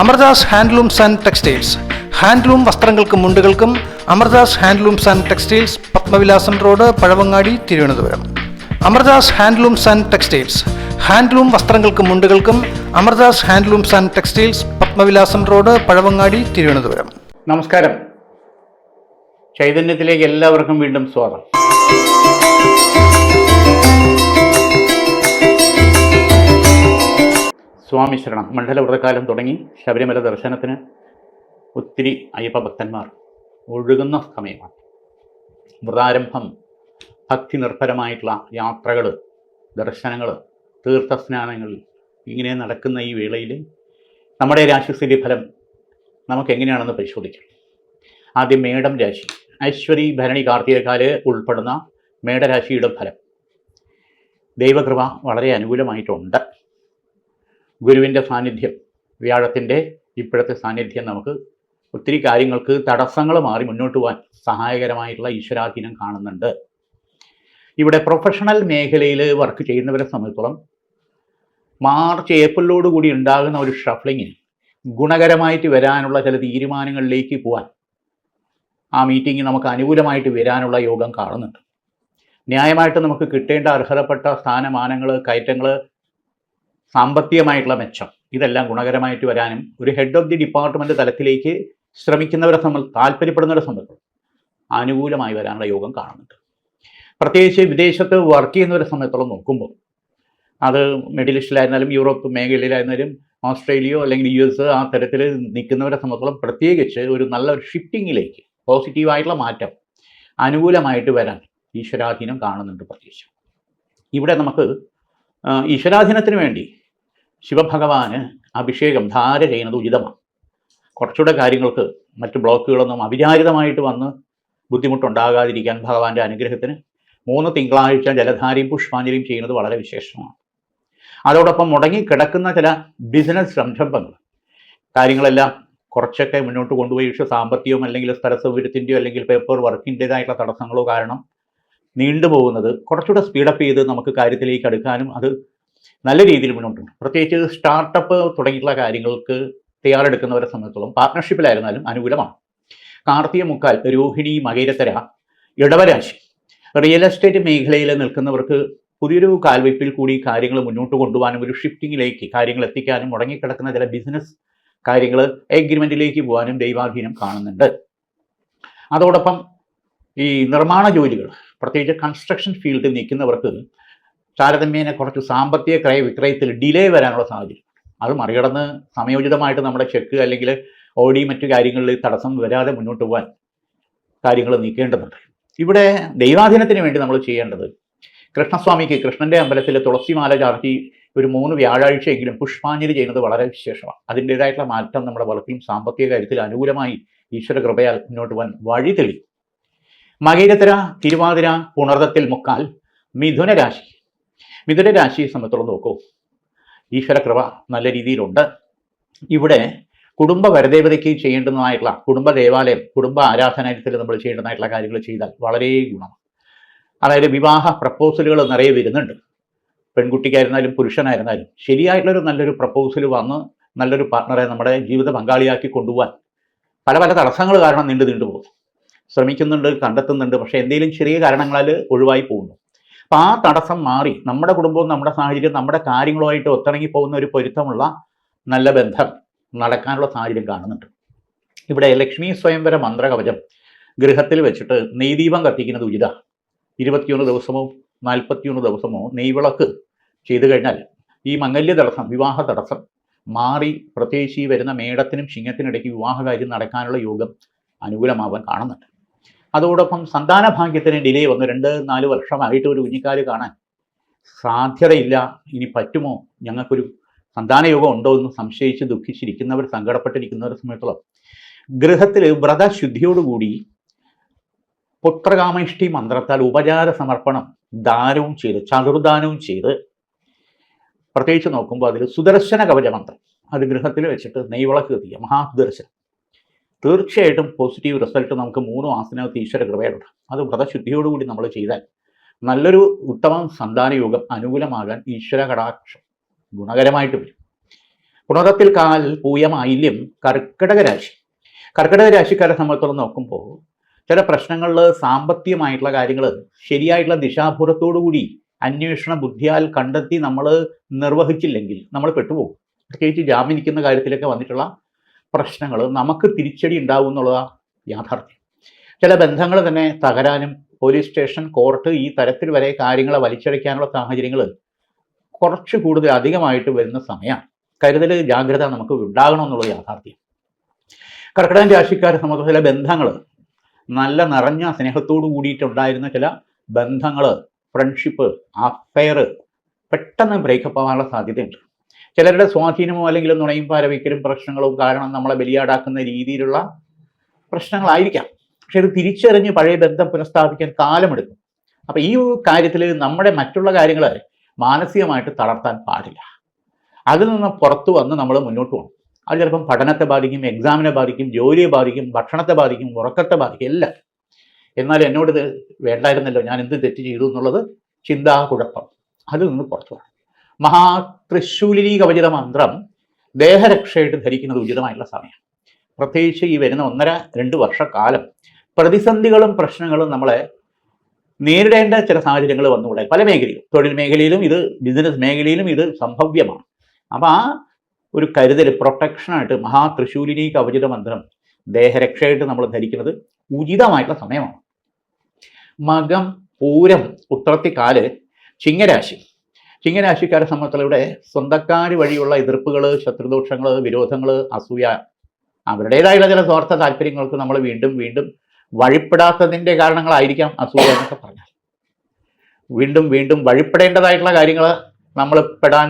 Amardas handlooms and textiles. Handloom വസ്ത്രങ്ങൾക്കും മുണ്ടുകൾക്കും Amardas handlooms and textiles Padmavilasam road Pazhavangadi Thiruvananthapuram. Amardas handlooms and textiles. Handloom വസ്ത്രങ്ങൾക്കും മുണ്ടുകൾക്കും Amardas handlooms and textiles Padmavilasam road Pazhavangadi Thiruvananthapuram. നമസ്കാരം. ചൈതന്യത്തിലേക്ക് എല്ലാവർക്കും വീണ്ടും സ്വാഗതം. സ്വാമി ശരണം മണ്ഡലവ്രതകാലം തുടങ്ങി ശബരിമല ദർശനത്തിന് ഒത്തിരി അയ്യപ്പ ഭക്തന്മാർ ഒഴുകുന്ന സമയമാണ്. വ്രതാരംഭം ഭക്തി നിർഭരമായിട്ടുള്ള യാത്രകൾ ദർശനങ്ങൾ തീർത്ഥസ്നാനങ്ങൾ ഇങ്ങനെ നടക്കുന്ന ഈ വേളയിൽ നമ്മുടെ രാശിസ്ഥിതി ഫലം നമുക്ക് എങ്ങനെയാണെന്ന് പരിശോധിക്കാം. ആദ്യം മേടം രാശി. ഐശ്വരി ഭരണി കാർത്തികക്കാൽ ഉൾപ്പെടുന്ന മേടരാശിയുടെ ഫലം. ദൈവകൃപ വളരെ അനുകൂലമായിട്ടുണ്ട്. ഗുരുവിന്റെ സാന്നിധ്യം വ്യാഴത്തിന്റെ ഇപ്പോഴത്തെ സാന്നിധ്യം നമുക്ക് ഒത്തിരി കാര്യങ്ങൾക്ക് തടസ്സങ്ങൾ മാറി മുന്നോട്ട് പോകാൻ സഹായകരമായിട്ടുള്ള ഈശ്വരാധീനം കാണുന്നുണ്ട്. ഇവിടെ പ്രൊഫഷണൽ മേഖലയിൽ വർക്ക് ചെയ്യുന്നവരെ സംബന്ധിച്ചോളം മാർച്ച് ഏപ്രിലോട് കൂടി ഉണ്ടാകുന്ന ഒരു ഷഫ്ലിങ്ങിന് ഗുണകരമായിട്ട് വരാനുള്ള ചില തീരുമാനങ്ങളിലേക്ക് പോകാൻ ആ മീറ്റിംഗ് നമുക്ക് അനുകൂലമായിട്ട് വരാനുള്ള യോഗം കാണുന്നുണ്ട്. ന്യായമായിട്ട് നമുക്ക് കിട്ടേണ്ട അർഹതപ്പെട്ട സ്ഥാനമാനങ്ങൾ കയറ്റങ്ങൾ സാമ്പത്തികമായിട്ടുള്ള മെച്ചം. ഇതെല്ലാം ഗുണകരമായിട്ട് വരാനും ഒരു ഹെഡ് ഓഫ് ദി ഡിപ്പാർട്ട്മെന്റ് തലത്തിലേക്ക് ശ്രമിക്കുന്നവരെ സംബന്ധിച്ച് താല്പര്യപ്പെടുന്നവരെ സംബന്ധിച്ച് അനുകൂലമായി വരാനുള്ള യോഗം കാണുന്നുണ്ട്. പ്രത്യേകിച്ച് വിദേശത്ത് വർക്ക് ചെയ്യുന്നവരെ സംബന്ധിച്ചോളം നോക്കുമ്പോൾ അത് മിഡിൽ ഈസ്റ്റിലായിരുന്നാലും യൂറോപ്പ് മേഖലയിലായിരുന്നാലും ഓസ്ട്രേലിയോ അല്ലെങ്കിൽ യു എസ് ആ തരത്തിൽ നിൽക്കുന്നവരെ സംബന്ധിച്ചോളം പ്രത്യേകിച്ച് ഒരു നല്ല ഒരു ഷിഫ്റ്റിങ്ങിലേക്ക് പോസിറ്റീവായിട്ടുള്ള മാറ്റം അനുകൂലമായിട്ട് വരാൻ ഈശ്വരാധീനം കാണുന്നുണ്ട് പ്രത്യേകിച്ച്. ഇവിടെ നമുക്ക് ഈശ്വരാധീനത്തിന് വേണ്ടി ശിവഭഗവാന് അഭിഷേകം ധാര ചെയ്യുന്നത് ഉചിതമാണ്. കുറച്ചുകൂടെ കാര്യങ്ങൾക്ക് മറ്റ് ബ്ലോക്കുകളൊന്നും അവിചാരിതമായിട്ട് വന്ന് ബുദ്ധിമുട്ടുണ്ടാകാതിരിക്കാൻ ഭഗവാന്റെ അനുഗ്രഹത്തിന് മൂന്ന് തിങ്കളാഴ്ച ജലധാരയും പുഷ്പാഞ്ജലിയും ചെയ്യുന്നത് വളരെ വിശേഷമാണ്. അതോടൊപ്പം മുടങ്ങി കിടക്കുന്ന ചില ബിസിനസ് സംരംഭങ്ങൾ. കാര്യങ്ങളെല്ലാം കുറച്ചൊക്കെ മുന്നോട്ട് കൊണ്ടുപോയി. പക്ഷേ സാമ്പത്തികവും അല്ലെങ്കിൽ സ്ഥല സൗകര്യത്തിന്റെയോ അല്ലെങ്കിൽ പേപ്പർ വർക്കിന്റെതായിട്ടുള്ള തടസ്സങ്ങളോ കാരണം നീണ്ടുപോകുന്നത് കുറച്ചുകൂടെ സ്പീഡപ്പ് ചെയ്ത് നമുക്ക് കാര്യത്തിലേക്ക് അടുക്കാനും അത് നല്ല രീതിയിൽ മുന്നോട്ടുണ്ട്. പ്രത്യേകിച്ച് സ്റ്റാർട്ടപ്പ് തുടങ്ങിയിട്ടുള്ള കാര്യങ്ങൾക്ക് തയ്യാറെടുക്കുന്നവരെ സംബന്ധിച്ചോളം പാർട്ട്ണർഷിപ്പിലായിരുന്നാലും അനുകൂലമാണ്. കാർത്തിക മുക്കാൽ രോഹിണി മകേരത്തര ഇടവരാശി റിയൽ എസ്റ്റേറ്റ് മേഖലയിൽ നിൽക്കുന്നവർക്ക് പുതിയൊരു കാൽവയ്പിൽ കൂടി കാര്യങ്ങൾ മുന്നോട്ട് കൊണ്ടുപോകാനും ഒരു ഷിഫ്റ്റിങ്ങിലേക്ക് കാര്യങ്ങൾ എത്തിക്കാനും മുടങ്ങിക്കിടക്കുന്ന ചില ബിസിനസ് കാര്യങ്ങൾ എഗ്രിമെന്റിലേക്ക് പോകാനും ദൈവാധീനം കാണുന്നുണ്ട്. അതോടൊപ്പം ഈ നിർമ്മാണ ജോലികൾ പ്രത്യേകിച്ച് കൺസ്ട്രക്ഷൻ ഫീൽഡിൽ നിൽക്കുന്നവർക്ക് താരതമ്യേന കുറച്ച് സാമ്പത്തിക ക്രയ വിക്രയത്തിൽ ഡിലേ വരാനുള്ള സാഹചര്യം. അത് മറികടന്ന് സമയോചിതമായിട്ട് നമ്മുടെ ചെക്ക് അല്ലെങ്കിൽ ഓടി മറ്റു കാര്യങ്ങളിൽ തടസ്സം വരാതെ മുന്നോട്ട് പോകാൻ കാര്യങ്ങൾ നീക്കേണ്ടതുണ്ട്. ഇവിടെ ദൈവാധീനത്തിന് വേണ്ടി നമ്മൾ ചെയ്യേണ്ടത് കൃഷ്ണസ്വാമിക്ക് കൃഷ്ണന്റെ അമ്പലത്തിലെ തുളസിമാല ചാർത്തി ഒരു മൂന്ന് വ്യാഴാഴ്ചയെങ്കിലും പുഷ്പാഞ്ജലി ചെയ്യുന്നത് വളരെ വിശേഷമാണ്. അതിന്റെതായിട്ടുള്ള മാറ്റം നമ്മുടെ വളർത്തിയും സാമ്പത്തിക കാര്യത്തിൽ അനുകൂലമായി ഈശ്വര കൃപയാൽ മുന്നോട്ട് പോകാൻ വഴി തെളിയും. മകേരത്തിര തിരുവാതിര പുണർദത്തിൽ മുക്കാൽ മിഥുന രാശി മിഥുന രാശിയെ സംബന്ധിച്ചോളം നോക്കൂ. ഈശ്വര കൃപ നല്ല രീതിയിലുണ്ട്. ഇവിടെ കുടുംബ വരദേവതയ്ക്ക് ചെയ്യേണ്ടതായിട്ടുള്ള കുടുംബ ദേവാലയം കുടുംബ ആരാധനാലയത്തിൽ നമ്മൾ ചെയ്യേണ്ടതായിട്ടുള്ള കാര്യങ്ങൾ ചെയ്താൽ വളരെ ഗുണം അതായത് വിവാഹ പ്രപ്പോസലുകൾ നിറയെ വരുന്നുണ്ട്. പെൺകുട്ടിക്കായിരുന്നാലും പുരുഷനായിരുന്നാലും ശരിയായിട്ടുള്ളൊരു നല്ലൊരു പ്രപ്പോസൽ വന്ന് നല്ലൊരു പാർട്ണറെ നമ്മുടെ ജീവിത പങ്കാളിയാക്കി കൊണ്ടുപോകാൻ പല പല തടസ്സങ്ങൾ കാരണം നീണ്ടു നീണ്ടു പോകും. ശ്രമിക്കുന്നുണ്ട് കണ്ടെത്തുന്നുണ്ട് പക്ഷേ എന്തെങ്കിലും ചെറിയ കാരണങ്ങളാൽ ഒഴിവായി പോകുന്നു. അപ്പം ആ തടസ്സം മാറി. നമ്മുടെ കുടുംബവും നമ്മുടെ സാഹചര്യം നമ്മുടെ കാര്യങ്ങളുമായിട്ട് ഒത്തിണങ്ങി പോകുന്ന ഒരു പൊരുത്തമുള്ള നല്ല ബന്ധം നടക്കാനുള്ള സാഹചര്യം കാണുന്നുണ്ട്. ഇവിടെ ലക്ഷ്മി സ്വയംവര മന്ത്രകവചം ഗൃഹത്തിൽ വെച്ചിട്ട് നെയ്ദീപം കത്തിക്കുന്നത് ഉചിത. ഇരുപത്തിയൊന്ന് ദിവസമോ നാൽപ്പത്തിയൊന്ന് ദിവസമോ നെയ്വിളക്ക് ചെയ്തു കഴിഞ്ഞാൽ ഈ മംഗല്യ തടസ്സം വിവാഹ തടസ്സം മാറി പ്രത്യേകിച്ച് ഈ വരുന്ന മേടത്തിനും ചിങ്ങത്തിനിടയ്ക്ക് വിവാഹകാര്യം നടക്കാനുള്ള യോഗം അനുകൂലമാവാൻ കാണുന്നുണ്ട്. അതോടൊപ്പം സന്താന ഭാഗ്യത്തിന് ഡിലേ വന്നു. രണ്ട് നാല് വർഷമായിട്ട് ഒരു കുഞ്ഞിക്കാൽ കാണാൻ സാധ്യതയില്ല. ഇനി പറ്റുമോ? ഞങ്ങൾക്കൊരു സന്താന യോഗം ഉണ്ടോ എന്ന് സംശയിച്ച് ദുഃഖിച്ചിരിക്കുന്നവർ സങ്കടപ്പെട്ടിരിക്കുന്നവരെ സമയത്തോളം ഗൃഹത്തിൽ വ്രതശുദ്ധിയോടുകൂടി പുത്രകാമേഷ്ടി മന്ത്രത്താൽ ഉപചാര സമർപ്പണം ദാനവും ചെയ്ത് ചതുർദാനവും ചെയ്ത് പ്രത്യേകിച്ച് നോക്കുമ്പോൾ അതിൽ സുദർശന കവച മന്ത്രം അത് ഗൃഹത്തിൽ വെച്ചിട്ട് നെയ്വിളക്ക് കത്തിക്കുക മഹാസുദർശനം തീർച്ചയായിട്ടും പോസിറ്റീവ് റിസൾട്ട് നമുക്ക് മൂന്ന് മാസത്തിനകത്ത് ഈശ്വര കൃപയുണ്ട്. അത് വ്രതശുദ്ധിയോടുകൂടി നമ്മൾ ചെയ്താൽ നല്ലൊരു ഉത്തമ സന്താന യോഗം അനുകൂലമാകാൻ ഈശ്വര കടാക്ഷം ഗുണകരമായിട്ട് വരും. പുണറത്തിൽ കാൽ പൂയമായില്യം കർക്കിടക രാശി. കർക്കിടക രാശിക്കാരെ സംബന്ധിച്ചോളം നോക്കുമ്പോൾ ചില പ്രശ്നങ്ങളിൽ സാമ്പത്തികമായിട്ടുള്ള കാര്യങ്ങൾ ശരിയായിട്ടുള്ള ദിശാപുരത്തോടു കൂടി അന്വേഷണ ബുദ്ധിയാൽ കണ്ടെത്തി നമ്മൾ നിർവഹിച്ചില്ലെങ്കിൽ നമ്മൾ പെട്ടുപോകും. പ്രത്യേകിച്ച് ജാമ്യം നിൽക്കുന്ന കാര്യത്തിലൊക്കെ വന്നിട്ടുള്ള പ്രശ്നങ്ങൾ നമുക്ക് തിരിച്ചടി ഉണ്ടാവും എന്നുള്ളതാണ് യാഥാർത്ഥ്യം. ചില ബന്ധങ്ങൾ തന്നെ തകരാനും പോലീസ് സ്റ്റേഷൻ കോർട്ട് ഈ തരത്തിൽ വരെ കാര്യങ്ങളെ വലിച്ചടയ്ക്കാനുള്ള സാഹചര്യങ്ങൾ കുറച്ച് കൂടുതൽ അധികമായിട്ട് വരുന്ന സമയമാണ്. കരുതൽ ജാഗ്രത നമുക്ക് ഉണ്ടാകണം എന്നുള്ള യാഥാർത്ഥ്യം. കർക്കിടകൻ രാശിക്കാരെ സംബന്ധിച്ച ചില ബന്ധങ്ങൾ നല്ല നിറഞ്ഞ സ്നേഹത്തോടു കൂടിയിട്ടുണ്ടായിരുന്ന ചില ബന്ധങ്ങൾ ഫ്രണ്ട്ഷിപ്പ് അഫെയർ പെട്ടെന്ന് ബ്രേക്കപ്പ് ആവാനുള്ള സാധ്യതയുണ്ട്. ചിലരുടെ സ്വാധീനമോ അല്ലെങ്കിൽ നുണയും പാരവയ്ക്കലും പ്രശ്നങ്ങളും കാരണം നമ്മളെ ബലിയാടാക്കുന്ന രീതിയിലുള്ള പ്രശ്നങ്ങളായിരിക്കാം. പക്ഷെ ഇത് തിരിച്ചറിഞ്ഞ് പഴയ ബന്ധം പുനഃസ്ഥാപിക്കാൻ കാലമെടുക്കും. അപ്പൊ ഈ കാര്യത്തിൽ നമ്മുടെ മറ്റുള്ള കാര്യങ്ങൾ മാനസികമായിട്ട് തളർത്താൻ പാടില്ല. അതിൽ നിന്ന് പുറത്തു വന്ന് നമ്മൾ മുന്നോട്ട് പോകണം. അത് ചിലപ്പം പഠനത്തെ ബാധിക്കും എക്സാമിനെ ബാധിക്കും ജോലിയെ ബാധിക്കും ഭക്ഷണത്തെ ബാധിക്കും ഉറക്കത്തെ ബാധിക്കും എല്ലാം. എന്നാൽ എന്നോട് ഇത് വേണ്ടായിരുന്നല്ലോ ഞാൻ എന്ത് തെറ്റ് ചെയ്തു എന്നുള്ളത് ചിന്താ കുഴപ്പം. അതിൽ നിന്ന് പുറത്തു വരണം. മഹാ തൃശൂലിനി കവചിത മന്ത്രം ദേഹരക്ഷയായിട്ട് ധരിക്കുന്നത് ഉചിതമായിട്ടുള്ള സമയം. പ്രത്യേകിച്ച് ഈ വരുന്ന ഒന്നര രണ്ട് വർഷക്കാലം പ്രതിസന്ധികളും പ്രശ്നങ്ങളും നമ്മളെ നേരിടേണ്ട ചില സാഹചര്യങ്ങൾ വന്നുകൂടെ? പല മേഖലയിലും. തൊഴിൽ മേഖലയിലും ഇത് ബിസിനസ് മേഖലയിലും ഇത് സംഭവ്യമാണ്. അപ്പം ആ ഒരു കരുതൽ പ്രൊട്ടക്ഷനായിട്ട് മഹാ തൃശൂലിനി കവചിത മന്ത്രം ദേഹരക്ഷയായിട്ട് നമ്മൾ ധരിക്കുന്നത് ഉചിതമായിട്ടുള്ള സമയമാണ്. മകം പൂരം ഉത്രത്തിക്കാൽ ചിങ്ങരാശി ചിങ്ങരാശിക്കാരെ ഇവിടെ സ്വന്തക്കാർ വഴിയുള്ള എതിർപ്പുകൾ ശത്രുദോഷങ്ങൾ വിരോധങ്ങൾ അസൂയ അവരുടേതായുള്ള ചില സ്വാർത്ഥ താല്പര്യങ്ങൾക്ക് നമ്മൾ വീണ്ടും വീണ്ടും വഴിപ്പെടാത്തതിന്റെ കാരണങ്ങളായിരിക്കാം അസൂയ എന്നൊക്കെ പറഞ്ഞാൽ. വീണ്ടും വീണ്ടും വഴിപ്പെടേണ്ടതായിട്ടുള്ള കാര്യങ്ങൾ നമ്മൾ പെടാൻ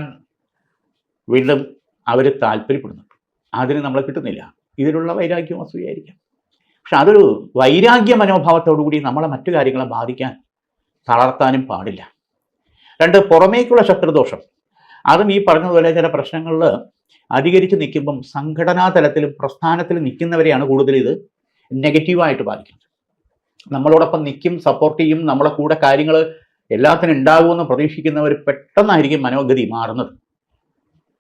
വീണ്ടും അവർ താല്പര്യപ്പെടുന്നുണ്ട്. അതിന് നമ്മൾ കിട്ടുന്നില്ല. ഇതിലുള്ള വൈരാഗ്യം അസൂയായിരിക്കാം പക്ഷെ അതൊരു വൈരാഗ്യ മനോഭാവത്തോടു കൂടി നമ്മളെ മറ്റു കാര്യങ്ങളെ ബാധിക്കാൻ തളർത്താനും പാടില്ല. രണ്ട് പുറമേക്കുള്ള ശത്രുദോഷം. അതും ഈ പറഞ്ഞതുപോലെ ചില പ്രശ്നങ്ങളിൽ അധികരിച്ച് നിൽക്കുമ്പം സംഘടനാ തലത്തിലും പ്രസ്ഥാനത്തിലും നിൽക്കുന്നവരെയാണ് കൂടുതൽ ഇത് നെഗറ്റീവായിട്ട് ബാധിക്കുന്നത്. നമ്മളോടൊപ്പം നിൽക്കും സപ്പോർട്ട് ചെയ്യും നമ്മളെ കൂടെ കാര്യങ്ങൾ എല്ലാത്തിനും ഉണ്ടാകുമെന്ന് പ്രതീക്ഷിക്കുന്നവർ പെട്ടെന്നായിരിക്കും മനോഗതി മാറുന്നത്.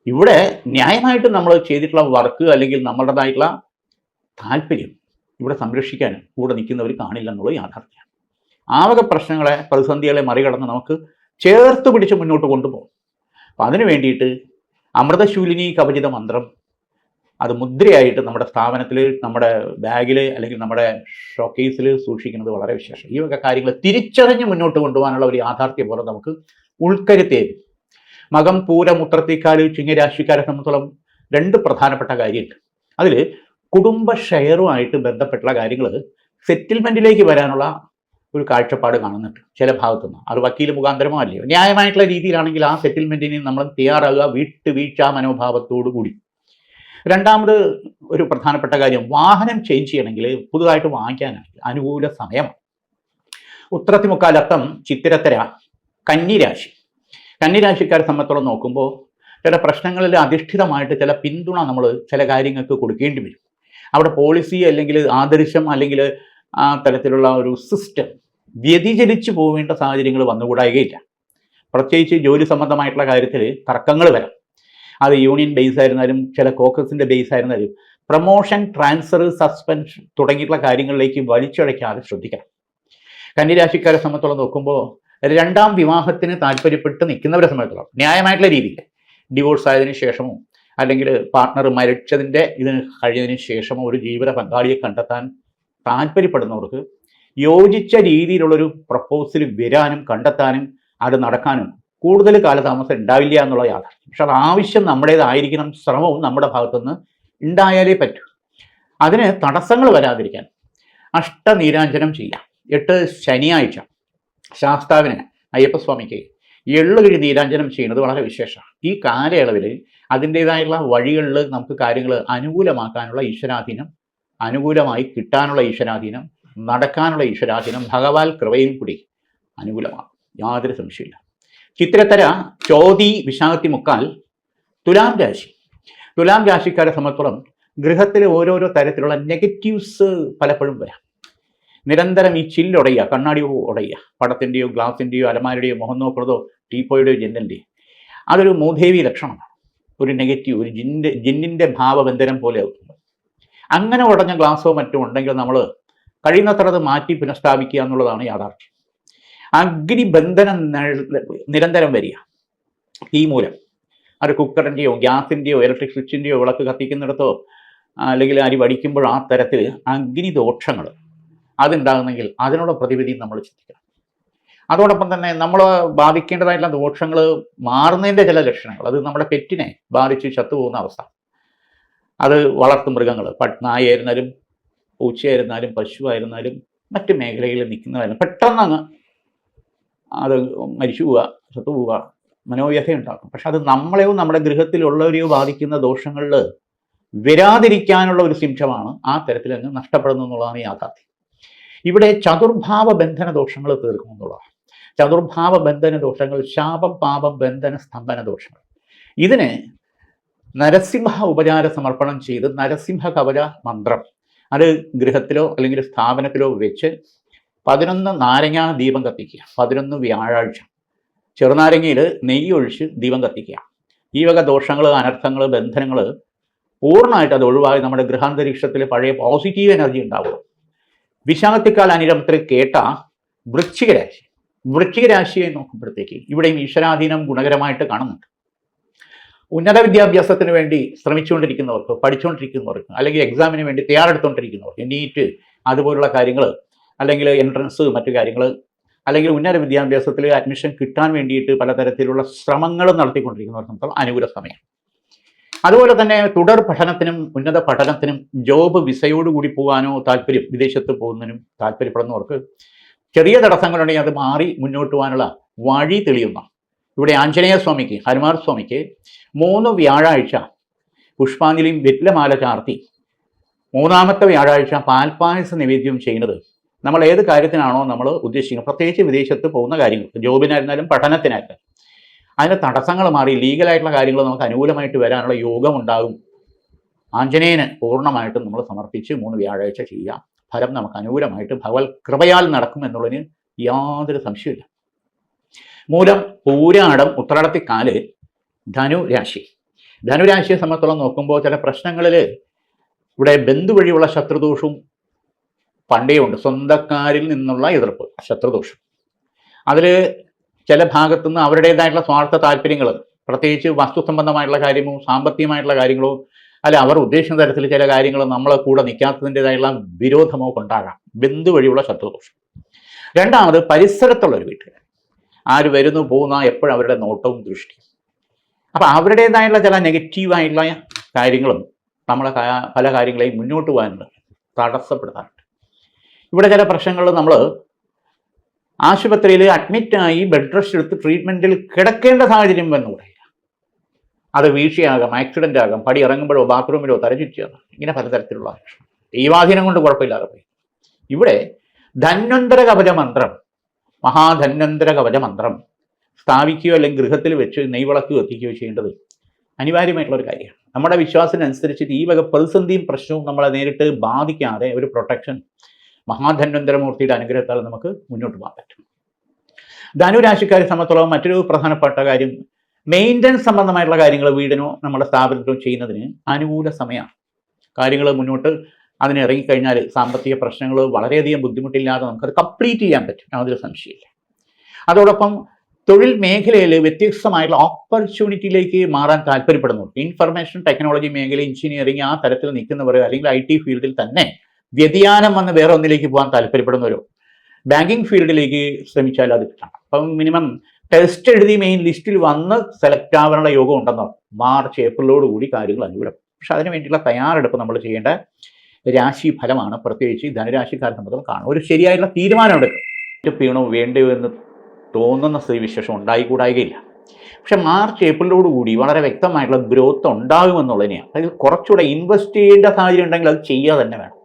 ഇവിടെ ന്യായമായിട്ട് നമ്മൾ ചെയ്തിട്ടുള്ള വർക്ക് അല്ലെങ്കിൽ നമ്മളുടേതായിട്ടുള്ള താല്പര്യം ഇവിടെ സംരക്ഷിക്കാൻ കൂടെ നിൽക്കുന്നവർ കാണില്ല എന്നുള്ളത് യാഥാർത്ഥ്യമാണ്. ആവക പ്രശ്നങ്ങളെ പ്രതിസന്ധികളെ മറികടന്ന് നമുക്ക് ചേർത്ത് പിടിച്ച് മുന്നോട്ട് കൊണ്ടുപോകും. അപ്പം അതിനു വേണ്ടിയിട്ട് അമൃതശൂലിനി കവചിത മന്ത്രം അത് മുദ്രയായിട്ട് നമ്മുടെ സ്ഥാപനത്തിൽ നമ്മുടെ ബാഗിൽ അല്ലെങ്കിൽ നമ്മുടെ ഷോക്കേസിൽ സൂക്ഷിക്കുന്നത് വളരെ വിശേഷം. ഈ വക കാര്യങ്ങൾ തിരിച്ചറിഞ്ഞ് മുന്നോട്ട് കൊണ്ടുപോകാനുള്ള ഒരു യാഥാർത്ഥ്യം പോലെ നമുക്ക് ഉൾക്കരുത്തേ മകം പൂരം ഉത്രത്തിക്കാൽ ചിങ്ങരാശിക്കാരെ സംബന്ധിച്ചോളം രണ്ട് പ്രധാനപ്പെട്ട കാര്യമുണ്ട്. അതിൽ കുടുംബ ഷെയറുമായിട്ട് ബന്ധപ്പെട്ടുള്ള കാര്യങ്ങൾ സെറ്റിൽമെന്റിലേക്ക് വരാനുള്ള ഒരു കാഴ്ചപ്പാട് കാണുന്നുണ്ട് ചില ഭാഗത്തുനിന്ന്. അത് വക്കീൽ മുഖാന്തരമോ അല്ലയോ ന്യായമായിട്ടുള്ള രീതിയിലാണെങ്കിൽ ആ സെറ്റിൽമെന്റിന് നമ്മൾ തയ്യാറാകുക വീട്ടുവീഴ്ച മനോഭാവത്തോടു കൂടി. രണ്ടാമത് ഒരു പ്രധാനപ്പെട്ട കാര്യം വാഹനം ചേഞ്ച് ചെയ്യണമെങ്കിൽ പുതുതായിട്ട് വാങ്ങിക്കാനാണെങ്കിൽ അനുകൂല സമയമാണ്. ഉത്രത്തിമുക്കാലത്തം ചിത്തിരത്തര കന്നിരാശി. കന്നിരാശിക്കാരെ സംബന്ധിച്ചോളം നോക്കുമ്പോൾ ചില പ്രശ്നങ്ങളിൽ അധിഷ്ഠിതമായിട്ട് ചില പിന്തുണ നമ്മൾ ചില കാര്യങ്ങൾക്ക് കൊടുക്കേണ്ടി വരും. അവിടെ പോളിസി അല്ലെങ്കിൽ ആദർശം അല്ലെങ്കിൽ ആ തരത്തിലുള്ള ഒരു സിസ്റ്റം വ്യതിചലിച്ചു പോവേണ്ട സാഹചര്യങ്ങൾ വന്നുകൂടായികയില്ല. പ്രത്യേകിച്ച് ജോലി സംബന്ധമായിട്ടുള്ള കാര്യത്തിൽ തർക്കങ്ങൾ വരാം. അത് യൂണിയൻ ബേസ് ആയിരുന്നാലും ചില കോക്കസിന്റെ ബേസ് ആയിരുന്നാലും പ്രൊമോഷൻ ട്രാൻസ്ഫർ സസ്പെൻഷൻ തുടങ്ങിയിട്ടുള്ള കാര്യങ്ങളിലേക്ക് വലിച്ചടയ്ക്കാതെ ശ്രദ്ധിക്കണം. കന്നിരാശിക്കാരെ സംബന്ധിച്ചോളം നോക്കുമ്പോൾ രണ്ടാം വിവാഹത്തിന് താല്പര്യപ്പെട്ട് നിൽക്കുന്നവരെ സംബന്ധിച്ചോളം ന്യായമായിട്ടുള്ള രീതിയിൽ ഡിവോഴ്സ് ആയതിന് ശേഷമോ അല്ലെങ്കിൽ പാർട്ട്ണർ മരിച്ചതിന്റെ ഇതിന് കഴിഞ്ഞതിന് ശേഷമോ ഒരു ജീവിത പങ്കാളിയെ കണ്ടെത്താൻ താല്പര്യപ്പെടുന്നവർക്ക് യോജിച്ച രീതിയിലുള്ളൊരു പ്രപ്പോസൽ വരാനും കണ്ടെത്താനും അത് നടക്കാനും കൂടുതൽ കാലതാമസം ഉണ്ടാവില്ല എന്നുള്ള യാഥാർത്ഥ്യം. പക്ഷെ അത് ആവശ്യം നമ്മുടേതായിരിക്കണം ശ്രമവും നമ്മുടെ ഭാഗത്തുനിന്ന് ഉണ്ടായാലേ പറ്റൂ. അതിന് തടസ്സങ്ങൾ വരാതിരിക്കാൻ അഷ്ടനീരാഞ്ജനം ചെയ്യാം. എട്ട് ശനിയാഴ്ച ശാസ്താവിന് അയ്യപ്പസ്വാമിക്ക് എള്ളുകിഴി നീരാഞ്ജനം ചെയ്യുന്നത് വളരെ വിശേഷമാണ്. ഈ കാലയളവിൽ അതിന്റേതായുള്ള വഴികളിൽ നമുക്ക് കാര്യങ്ങൾ അനുകൂലമാക്കാനുള്ള ഈശ്വരാധീനം അനുകൂലമായി കിട്ടാനുള്ള ഈശ്വരാധീനം നടക്കാനുള്ള ഈശ്വരാധീനം ഭഗവാൻ കൃപയിൽ കൂടി അനുകൂലമാണ്. യാതൊരു സംശയമില്ല ചിത്രത്തര ചോതി വിശാഖത്തി മുക്കാൽ തുലാം രാശി. തുലാം രാശിക്കാരെ സംബന്ധിച്ചോളം ഗൃഹത്തിലെ ഓരോരോ തരത്തിലുള്ള നെഗറ്റീവ്സ് പലപ്പോഴും വരാം. നിരന്തരം ഈ ചില്ലുടയുക കണ്ണാടി ഉടയുക പടത്തിന്റെയോ ഗ്ലാസിന്റെയോ അലമാരുടെയോ മുഖം നോക്കുന്നതോ ടീപ്പോയുടെയോ ജനലിന്റെയോ അതൊരു മൂദേവി ലക്ഷണമാണ്. ഒരു നെഗറ്റീവ് ഒരു ജിന്റെ ജിന്നിന്റെ ഭാവബന്ധനം പോലെ അങ്ങനെ ഉടഞ്ഞ ഗ്ലാസോ മറ്റോ ഉണ്ടെങ്കിൽ നമ്മൾ കഴിയുന്നത്ര അത് മാറ്റി പുനഃസ്ഥാപിക്കുക എന്നുള്ളതാണ് യാഥാർത്ഥ്യം. അഗ്നിബന്ധനം നിരന്തരം വരിക. ഈ മൂലം. ഒരു കുക്കറിന്റെയോ ഗ്യാസിന്റെയോ ഇലക്ട്രിക് സ്വിച്ചിന്റെയോ വിളക്ക് കത്തിക്കുന്നിടത്തോ അല്ലെങ്കിൽ അരി വടിക്കുമ്പോൾ ആ തരത്തിൽ അഗ്നിദോഷങ്ങൾ അതുണ്ടാകുന്നെങ്കിൽ അതിനുള്ള പ്രതിവിധി നമ്മൾ ചിന്തിക്കണം. അതോടൊപ്പം തന്നെ നമ്മൾ ബാധിക്കേണ്ടതായിട്ടുള്ള ദോഷങ്ങൾ മാറുന്നതിന്റെ ചില ലക്ഷണങ്ങൾ. അത് നമ്മുടെ പെറ്റിനെ ബാധിച്ച് ചത്തുപോകുന്ന അവസ്ഥ. അത് വളർത്തു മൃഗങ്ങൾ. നായായിരുന്നാലും പൂച്ചയായിരുന്നാലും പശുവായിരുന്നാലും മറ്റ് മേഖലകളിൽ നിൽക്കുന്നതായിരുന്നു പെട്ടെന്ന് അങ്ങ് അത് മരിച്ചു പോവുക ചത്തുപോവുക മനോവ്യഥ ഉണ്ടാക്കും പക്ഷെ അത് നമ്മളെയോ നമ്മുടെ ഗൃഹത്തിലുള്ളവരെയോ ബാധിക്കുന്ന ദോഷങ്ങളിൽ വരാതിരിക്കാനുള്ള ഒരു സിംഹമാണ് ആ തരത്തിൽ അങ്ങ് നഷ്ടപ്പെടുന്നു എന്നുള്ളതാണ് യാഥാർത്ഥ്യം. ഇവിടെ ചതുർഭാവ ബന്ധന ദോഷങ്ങൾ തീർക്കും എന്നുള്ളതാണ്. ചതുർഭാവ ബന്ധന ദോഷങ്ങൾ ശാപം പാപം ബന്ധന സ്തംഭന ദോഷങ്ങൾ. ഇതിന് നരസിംഹ ഉപചാര സമർപ്പണം ചെയ്ത് നരസിംഹ കവച മന്ത്രം. അത് ഗൃഹത്തിലോ അല്ലെങ്കിൽ സ്ഥാപനത്തിലോ വെച്ച് പതിനൊന്ന് നാരങ്ങ ദീപം കത്തിക്കുക. പതിനൊന്ന് വ്യാഴാഴ്ച. ചെറുനാരങ്ങയിൽ നെയ്യ് ഒഴിച്ച് ദീപം കത്തിക്കുക. ഈ വക ദോഷങ്ങൾ അനർത്ഥങ്ങൾ ബന്ധനങ്ങൾ പൂർണമായിട്ട് അത് ഒഴിവായി നമ്മുടെ ഗൃഹാന്തരീക്ഷത്തിൽ പഴയ പോസിറ്റീവ് എനർജി ഉണ്ടാവുള്ളൂ. വിശാഖത്തിക്കാൽ അനിരമത്തിൽ കേട്ട വൃശ്ചികരാശി. വൃശ്ചികരാശിയെ വൃശ്ചിക രാശിയെ നോക്കുമ്പോഴത്തേക്ക് ഇവിടെയും ഈശ്വരാധീനം ഗുണകരമായിട്ട് കാണുന്നുണ്ട്. ഉന്നത വിദ്യാഭ്യാസത്തിന് വേണ്ടി ശ്രമിച്ചുകൊണ്ടിരിക്കുന്നവർക്ക് പഠിച്ചുകൊണ്ടിരിക്കുന്നവർക്ക് അല്ലെങ്കിൽ എക്സാമിന് വേണ്ടി തയ്യാറെടുത്തുകൊണ്ടിരിക്കുന്നവർക്ക് നീറ്റ് അതുപോലുള്ള കാര്യങ്ങൾ അല്ലെങ്കിൽ എൻട്രൻസ് മറ്റു കാര്യങ്ങൾ അല്ലെങ്കിൽ ഉന്നത വിദ്യാഭ്യാസത്തിൽ അഡ്മിഷൻ കിട്ടാൻ വേണ്ടിയിട്ട് പലതരത്തിലുള്ള ശ്രമങ്ങൾ നടത്തിക്കൊണ്ടിരിക്കുന്നവർക്ക് നമുക്ക് അനുകൂല സമയം. അതുപോലെ തന്നെ തുടർ പഠനത്തിനും ഉന്നത പഠനത്തിനും ജോബ് വിസയോടുകൂടി പോകാനോ താല്പര്യം വിദേശത്ത് പോകുന്നതിനും താല്പര്യപ്പെടുന്നവർക്ക് ചെറിയ തടസ്സങ്ങളുണ്ടെങ്കിൽ അത് മാറി മുന്നോട്ട് പോകാനുള്ള വഴി തെളിയുന്ന ഇവിടെ ആഞ്ജനേയ സ്വാമിക്ക് ഹനുമാൻ സ്വാമിക്ക് മൂന്ന് വ്യാഴാഴ്ച പുഷ്പാഞ്ജലിയും വെറ്റിലമാല ചാർത്തി. മൂന്നാമത്തെ വ്യാഴാഴ്ച പാൽപ്പായസ നിവേദ്യം ചെയ്യുന്നത് നമ്മൾ ഏത് കാര്യത്തിനാണോ നമ്മൾ ഉദ്ദേശിക്കുന്നത്. പ്രത്യേകിച്ച് വിദേശത്ത് പോകുന്ന കാര്യങ്ങൾ ജോബിനായിരുന്നാലും പഠനത്തിനായിരുന്നാലും. അതിന് തടസ്സങ്ങൾ മാറി ലീഗലായിട്ടുള്ള കാര്യങ്ങൾ നമുക്ക് അനുകൂലമായിട്ട് വരാനുള്ള യോഗം ഉണ്ടാകും ആഞ്ജനേയന് പൂർണമായിട്ടും നമ്മൾ സമർപ്പിച്ച് മൂന്ന് വ്യാഴാഴ്ച ചെയ്യാം. ഫലം നമുക്ക് അനുകൂലമായിട്ട് ഭഗവത് കൃപയാൽ നടക്കും എന്നുള്ളതിന് യാതൊരു സംശയമില്ല മൂലം പൂരാടം ഉത്രാടത്തിക്കാൽ ധനുരാശി. ധനുരാശിയെ സംബന്ധിച്ചോളം നോക്കുമ്പോൾ ചില പ്രശ്നങ്ങളിൽ ഇവിടെ ബന്ധു വഴിയുള്ള ശത്രുദോഷവും പണ്ടേ ഉണ്ട് സ്വന്തക്കാരിൽ നിന്നുള്ള എതിർപ്പ് ശത്രുദോഷം. അതിൽ ചില ഭാഗത്തുനിന്ന് അവരുടേതായിട്ടുള്ള സ്വാർത്ഥ താല്പര്യങ്ങൾ പ്രത്യേകിച്ച് വസ്തു സംബന്ധമായിട്ടുള്ള കാര്യമോ സാമ്പത്തികമായിട്ടുള്ള കാര്യങ്ങളോ അല്ല അവർ ഉദ്ദേശിക്കുന്ന തരത്തിൽ ചില കാര്യങ്ങൾ നമ്മളെ കൂടെ നിൽക്കാത്തതിന്റെതായുള്ള വിരോധമോ കൊണ്ടാകാം. ബന്ധു വഴിയുള്ള ശത്രുദോഷം. രണ്ടാമത് പരിസരത്തുള്ള ഒരു വീട്ടുകാർ. ആര് വരുന്നു പോകുന്ന എപ്പോഴും അവരുടെ നോട്ടവും ദൃഷ്ടി അപ്പം അവരുടേതായുള്ള ചില നെഗറ്റീവായിട്ടുള്ള കാര്യങ്ങളും നമ്മളെ പല കാര്യങ്ങളെയും മുന്നോട്ട് പോകാനുണ്ട് തടസ്സപ്പെടുത്താറുണ്ട് ഇവിടെ ചില പ്രശ്നങ്ങൾ നമ്മൾ ആശുപത്രിയിൽ അഡ്മിറ്റായി ബെഡ് റെസ്റ്റ് എടുത്ത് ട്രീറ്റ്മെന്റിൽ കിടക്കേണ്ട സാഹചര്യം വന്നുകൂടെ അത് വീഴ്ചയാകാം ആക്സിഡന്റ് ആകാം പടി ഇറങ്ങുമ്പോഴോ ബാത്റൂമിലോ തലചുറ്റിയാകാം ഇങ്ങനെ പലതരത്തിലുള്ള ദൈവാധീനം കൊണ്ട് കുഴപ്പമില്ലാതെ പോയി. ഇവിടെ ധന്വന്തര കവച മന്ത്രം മഹാധന്വന്തര കവച മന്ത്രം സ്ഥാപിക്കുകയോ അല്ലെങ്കിൽ ഗൃഹത്തിൽ വെച്ച് നെയ്വിളക്ക് കത്തിക്കുകയോ ചെയ്യേണ്ടത് അനിവാര്യമായിട്ടുള്ള ഒരു കാര്യമാണ്. നമ്മുടെ വിശ്വാസത്തിനനുസരിച്ചിട്ട് ഈ വക പ്രതിസന്ധിയും പ്രശ്നവും നമ്മളെ നേരിട്ട് ബാധിക്കാതെ ഒരു പ്രൊട്ടക്ഷൻ മഹാധന്വന്തരമൂർത്തിയുടെ അനുഗ്രഹത്താൽ നമുക്ക് മുന്നോട്ട് പോകാൻ പറ്റും. ധനുരാശിക്കാരെ സംബന്ധിച്ചോളം മറ്റൊരു പ്രധാനപ്പെട്ട കാര്യം മെയിന്റനൻസ് സംബന്ധമായിട്ടുള്ള കാര്യങ്ങൾ വീടിനോ നമ്മുടെ സ്ഥാപനത്തിനോ ചെയ്യുന്നതിന് അനുകൂല സമയമാണ്. കാര്യങ്ങൾ മുന്നോട്ട് അതിന് ഇറങ്ങിക്കഴിഞ്ഞാൽ സാമ്പത്തിക പ്രശ്നങ്ങൾ വളരെയധികം ബുദ്ധിമുട്ടില്ലാതെ നമുക്കത് കംപ്ലീറ്റ് ചെയ്യാൻ പറ്റും. യാതൊരു സംശയമില്ല അതോടൊപ്പം തൊഴിൽ മേഖലയിൽ വ്യത്യസ്തമായിട്ടുള്ള ഓപ്പർച്യൂണിറ്റിയിലേക്ക് മാറാൻ താല്പര്യപ്പെടുന്നു ഇൻഫർമേഷൻ ടെക്നോളജി മേഖല എഞ്ചിനീയറിംഗ് ആ തരത്തിൽ നിൽക്കുന്നവർ അല്ലെങ്കിൽ ഐ ടി ഫീൽഡിൽ തന്നെ വ്യതിയാനം വന്ന് വേറെ ഒന്നിലേക്ക് പോകാൻ താല്പര്യപ്പെടുന്നവരോ ബാങ്കിങ് ഫീൽഡിലേക്ക് ശ്രമിച്ചാൽ അത് കിട്ടണം. അപ്പം മിനിമം ടെസ്റ്റ് എഴുതി മെയിൻ ലിസ്റ്റിൽ വന്ന് സെലക്ട് ആവാനുള്ള യോഗം ഉണ്ടെന്നോ മാർച്ച് ഏപ്രിലോട് കൂടി കാര്യങ്ങൾ അനുകൂലം പക്ഷെ അതിന് വേണ്ടിയുള്ള തയ്യാറെടുപ്പ് നമ്മൾ ചെയ്യേണ്ട രാശി ഫലമാണ് പ്രത്യേകിച്ച് ധനുരാശിക്കാരെ സംബന്ധിച്ച് കാണും ഒരു ശരിയായിട്ടുള്ള തീരുമാനം എടുക്കും പീണോ വേണ്ടയോ എന്ന് തോന്നുന്ന സ്ഥിതിവിശേഷം ഉണ്ടായിക്കൂടായികയില്ല. പക്ഷെ മാർച്ച് ഏപ്രിലോട് കൂടി വളരെ വ്യക്തമായിട്ടുള്ള ഗ്രോത്ത് ഉണ്ടാകുമെന്നുള്ളതിനെയാണ്. അതായത് കുറച്ചുകൂടെ ഇൻവെസ്റ്റ് ചെയ്യേണ്ട സാഹചര്യം ഉണ്ടെങ്കിൽ അത് ചെയ്യുക തന്നെ വേണം.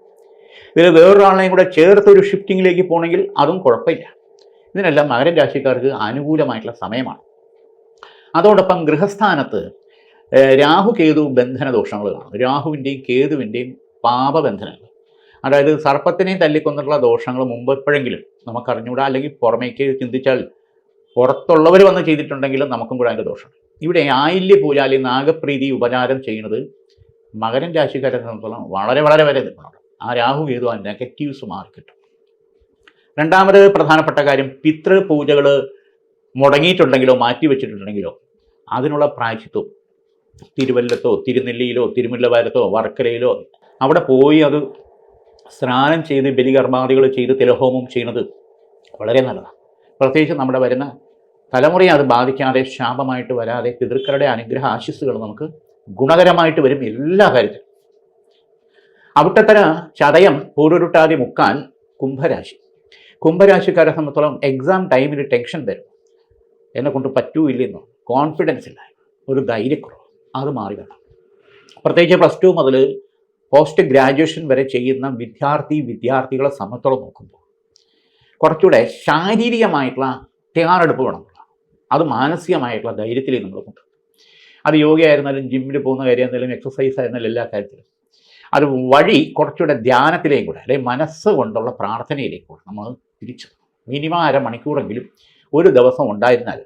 ഇതിൽ വേറൊരാളെയും കൂടെ ചേർത്ത് ഒരു ഷിഫ്റ്റിങ്ങിലേക്ക് പോകണമെങ്കിൽ അതും കുഴപ്പമില്ല. ഇതിനെല്ലാം മകരം രാശിക്കാർക്ക് അനുകൂലമായിട്ടുള്ള സമയമാണ്. അതോടൊപ്പം ഗൃഹസ്ഥാനത്ത് രാഹു കേതു ബന്ധന ദോഷങ്ങൾ കാണും രാഹുവിന്റെയും കേതുവിന്റെയും പാപബന്ധനങ്ങൾ. അതായത് സർപ്പത്തിനെ തല്ലിക്കൊന്നിട്ടുള്ള ദോഷങ്ങൾ മുമ്പ് എപ്പോഴെങ്കിലും നമുക്കറിഞ്ഞുകൂടാ അല്ലെങ്കിൽ പുറമേക്ക് ചിന്തിച്ചാൽ പുറത്തുള്ളവർ വന്ന് ചെയ്തിട്ടുണ്ടെങ്കിലും നമുക്കും കൂടെ അതിന്റെ ദോഷമുണ്ട്. ഇവിടെ ആയില്യ പൂജാലി നാഗപ്രീതി ഉപചാരം ചെയ്യുന്നത് മകരൻ രാശിക്കാരെ സംബന്ധിച്ചോളം വളരെ വളരെ വരെ നിൽക്കണം ആ രാഹു കേതു ആ നെഗറ്റീവ്സ് മാറിക്കിട്ടും രണ്ടാമത് പ്രധാനപ്പെട്ട കാര്യം പിതൃപൂജകൾ മുടങ്ങിയിട്ടുണ്ടെങ്കിലോ മാറ്റി വെച്ചിട്ടുണ്ടെങ്കിലോ അതിനുള്ള പ്രായച്ചിത്വം. തിരുവല്ലത്തോ തിരുനെല്ലിയിലോ തിരുമുല്ലവാരത്തോ വർക്കലയിലോ അവിടെ പോയി അത് സ്നാനം ചെയ്ത് ബലികർമാദികൾ ചെയ്ത് തിലഹോമം ചെയ്യുന്നത് വളരെ നല്ലതാണ്. പ്രത്യേകിച്ച് നമ്മുടെ വരുന്ന തലമുറയെ അത് ബാധിക്കാതെ ശാപമായിട്ട് വരാതെ പിതൃക്കളുടെ അനുഗ്രഹ ആശിസ്സുകൾ നമുക്ക് ഗുണകരമായിട്ട് വരും എല്ലാ കാര്യത്തിലും. അവിട്ടത്തര ചതയം പൂരുരുട്ടാതി മുക്കാൻ കുംഭരാശി. കുംഭരാശിക്കാരെ സംബന്ധിച്ചോളം എക്സാം ടൈമിൽ ടെൻഷൻ വരും. എന്നെ കൊണ്ട് പറ്റൂ ഇല്ലെന്നോ കോൺഫിഡൻസ് ഇല്ല. ഒരു ധൈര്യക്കുറവ്. അത് മാറി വേണം പ്രത്യേകിച്ച് പ്ലസ് ടു മുതൽ പോസ്റ്റ് ഗ്രാജുവേഷൻ വരെ ചെയ്യുന്ന വിദ്യാർത്ഥി വിദ്യാർത്ഥികളെ സംബന്ധിച്ചോളം നോക്കുമ്പോൾ കുറച്ചുകൂടെ ശാരീരികമായിട്ടുള്ള തയ്യാറെടുപ്പ് വേണം. അത് മാനസികമായിട്ടുള്ള ധൈര്യത്തിലേക്ക് നമ്മൾ കൊണ്ടുവരും അത് യോഗയായിരുന്നാലും ജിമ്മിൽ പോകുന്ന കാര്യമായിരുന്നാലും എക്സസൈസ് ആയിരുന്നാലും എല്ലാ കാര്യത്തിലും. അത് വഴി കുറച്ചുകൂടെ ധ്യാനത്തിലേയും കൂടെ അല്ലെങ്കിൽ മനസ്സ് കൊണ്ടുള്ള പ്രാർത്ഥനയിലേക്കും കൂടെ നമ്മൾ തിരിച്ചു മിനിമം അരമണിക്കൂറെങ്കിലും ഒരു ദിവസം ഉണ്ടായിരുന്നാൽ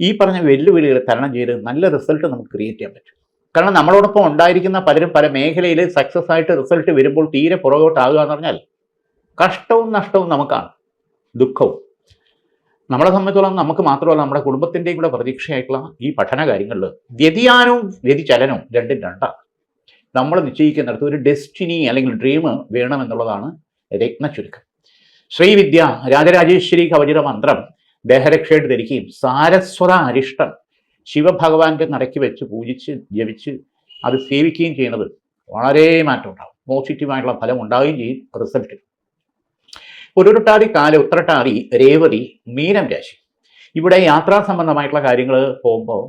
ഈ പറഞ്ഞ വെല്ലുവിളികൾ തരണം ചെയ്ത് നല്ല റിസൾട്ട് നമുക്ക് ക്രിയേറ്റ് ചെയ്യാൻ പറ്റും. കാരണം നമ്മളോടൊപ്പം ഉണ്ടായിരിക്കുന്ന പലരും പല മേഖലയിൽ സക്സസ് ആയിട്ട് റിസൾട്ട് വരുമ്പോൾ തീരെ പുറകോട്ടാകുക എന്ന് പറഞ്ഞാൽ കഷ്ടവും നഷ്ടവും നമുക്കാണ്. ദുഃഖവും. നമ്മളെ സംബന്ധിച്ചോളം നമുക്ക് മാത്രമല്ല നമ്മുടെ കുടുംബത്തിന്റെയും കൂടെ പ്രതീക്ഷയായിട്ടുള്ള ഈ പഠന കാര്യങ്ങളിൽ വ്യതിയാനവും വ്യതിചലനവും രണ്ടും രണ്ടാണ്. നമ്മൾ നിശ്ചയിക്കുന്നിടത്ത് ഒരു ഡെസ്റ്റിനി അല്ലെങ്കിൽ ഡ്രീം വേണമെന്നുള്ളതാണ് രത്ന ചുരുക്കം. ശ്രീവിദ്യ രാജരാജേശ്വരി കവചിത മന്ത്രം ദേഹരക്ഷയായിട്ട് ധരിക്കുകയും സാരസ്വത അരിഷ്ടം ശിവഭഗവാന്റെ നടക്കി വെച്ച് പൂജിച്ച് ജപിച്ച് അത് സേവിക്കുകയും ചെയ്യുന്നത് വളരെ മാറ്റം ഉണ്ടാകും പോസിറ്റീവായിട്ടുള്ള ഫലം ഉണ്ടാവുകയും ചെയ്യും. റിസൾട്ട് ഉരുട്ടാതി കാല ഉത്രട്ടാതി രേവതി മീനം രാശി. ഇവിടെ യാത്രാ സംബന്ധമായിട്ടുള്ള കാര്യങ്ങൾ പോകുമ്പോൾ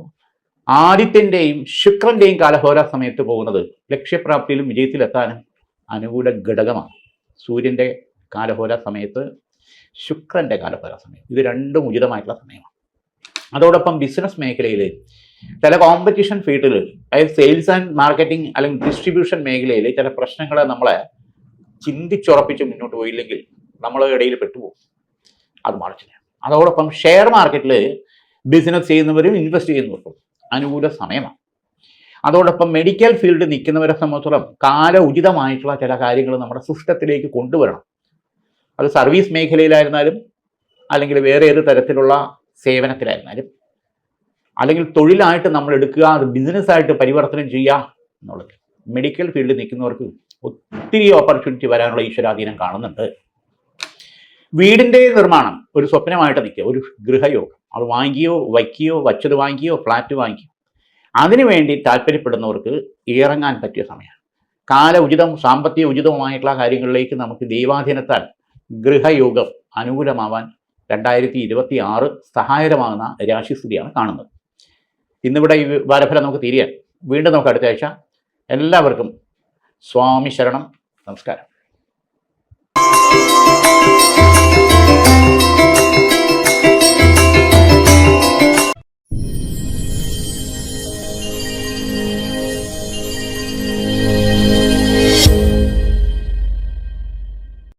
ആദിത്യന്റെയും ശുക്രന്റെയും കാലഹോര സമയത്ത് പോകുന്നത് ലക്ഷ്യപ്രാപ്തിയിലും വിജയത്തിലെത്താനും അനുകൂല ഘടകമാണ്. സൂര്യന്റെ കാലഹോര സമയത്ത് ശുക്രന്റെ കാലഹോര സമയം. ഇത് രണ്ടും ഉചിതമായിട്ടുള്ള സമയമാണ്. അതോടൊപ്പം ബിസിനസ് മേഖലയിൽ ചില കോമ്പറ്റീഷൻ ഫീൽഡിൽ അതായത് സെയിൽസ് ആൻഡ് മാർക്കറ്റിംഗ് അല്ലെങ്കിൽ ഡിസ്ട്രിബ്യൂഷൻ മേഖലയിൽ ചില പ്രശ്നങ്ങൾ നമ്മളെ ചിന്തിച്ചുറപ്പിച്ച് മുന്നോട്ട് പോയില്ലെങ്കിൽ നമ്മളെ ഇടയിൽ പെട്ടുപോകും. അത് മറിച്ചില്ല അതോടൊപ്പം ഷെയർ മാർക്കറ്റിൽ ബിസിനസ് ചെയ്യുന്നവരും ഇൻവെസ്റ്റ് ചെയ്യുന്നവർക്കും അനുകൂല സമയമാണ്. അതോടൊപ്പം മെഡിക്കൽ ഫീൽഡ് നിൽക്കുന്നവരെ സംബന്ധിച്ചോളം കാല ഉചിതമായിട്ടുള്ള ചില കാര്യങ്ങൾ നമ്മുടെ സിസ്റ്റത്തിലേക്ക് കൊണ്ടുവരണം. അത് സർവീസ് മേഖലയിലായിരുന്നാലും അല്ലെങ്കിൽ വേറെ ഏത് തരത്തിലുള്ള സേവനത്തിലായിരുന്നാലും അല്ലെങ്കിൽ തൊഴിലായിട്ട് നമ്മൾ എടുക്കുക അത് ബിസിനസ്സായിട്ട് പരിവർത്തനം ചെയ്യുക എന്നുള്ളത്. മെഡിക്കൽ ഫീൽഡിൽ നിൽക്കുന്നവർക്ക് ഒത്തിരി ഓപ്പർച്യൂണിറ്റി വരാനുള്ള ഈശ്വരാധീനം കാണുന്നുണ്ട്. വീടിന്റെ നിർമ്മാണം ഒരു സ്വപ്നമായിട്ട് നിൽക്കുക ഒരു ഗൃഹയോഗം അത് വാങ്ങിയോ വയ്ക്കുകയോ വച്ചത് വാങ്ങിയോ ഫ്ലാറ്റ് വാങ്ങിക്കുകയോ. അതിനു വേണ്ടി താല്പര്യപ്പെടുന്നവർക്ക് ഇറങ്ങാൻ പറ്റിയ സമയമാണ്. കാല ഉചിതം സാമ്പത്തിക ഉചിതവുമായിട്ടുള്ള കാര്യങ്ങളിലേക്ക് നമുക്ക് ദൈവാധീനത്താൽ ഗൃഹയോഗം അനുകൂലമാവാൻ രണ്ടായിരത്തി ഇരുപത്തി ആറ് സഹായകരമാകുന്ന രാശിസ്ഥിതിയാണ് കാണുന്നത്. ഇന്നിവിടെ ഈ വാരഫലം നമുക്ക് തിരിയാൻ വീണ്ടും നമുക്ക് അടുത്ത ആഴ്ച. എല്ലാവർക്കും സ്വാമി ശരണം. നമസ്കാരം.